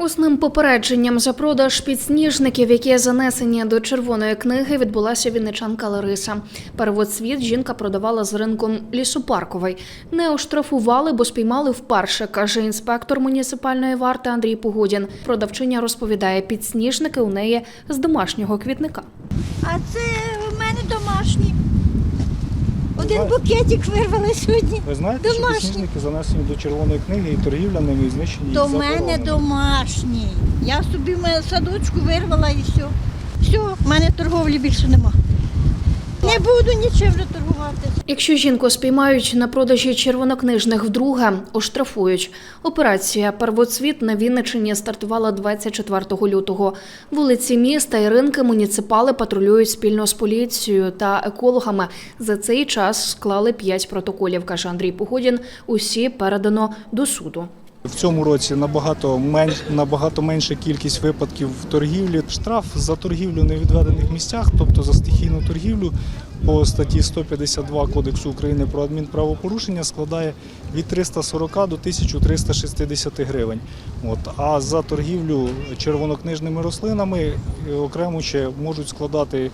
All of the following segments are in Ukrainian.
Усним попередженням за продаж підсніжників, які занесені до червоної книги, відбулася вінничанка Лариса. Перевод світ жінка продавала з ринком лісопарковий. Не оштрафували, бо спіймали вперше, каже інспектор муніципальної варти Андрій Погодін. Продавчиня розповідає, підсніжники у неї з домашнього квітника. А це в мене домашні. Один букетик вирвали сьогодні. Ви знаєте, що підсніжники занесені до червоної книги і торгівля ними і знищені. До мене домашні. Я собі в садочку вирвала і все. Все, в мене торговлі більше нема. Не буду нічим торгувати. Якщо жінку спіймають на продажі червонокнижних вдруге, оштрафують. Операція Первоцвіт на Вінниччині стартувала 24 лютого. Вулиці міста і ринки муніципали патрулюють спільно з поліцією та екологами. За цей час склали п'ять протоколів, каже Андрій Погодін. Усі передано до суду. В цьому році набагато менш набагато менша кількість випадків в торгівлі. Штраф за торгівлю на відведених місцях, тобто за стихійну торгівлю по статті 152 Кодексу України про адмінправопорушення складає від 340 до 1360 гривень. От а за торгівлю червонокнижними рослинами е, окремо ще можуть складати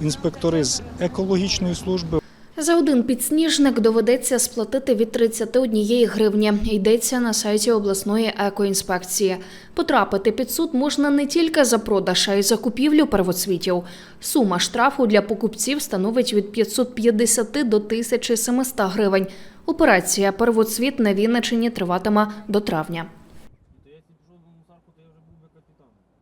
інспектори з екологічної служби. За один підсніжник доведеться сплатити від 31 гривні. Йдеться на сайті обласної екоінспекції. Потрапити під суд можна не тільки за продаж, а й за купівлю первоцвітів. Сума штрафу для покупців становить від 550 до 1700 гривень. Операція Первоцвіт на Вінничині триватиме до травня.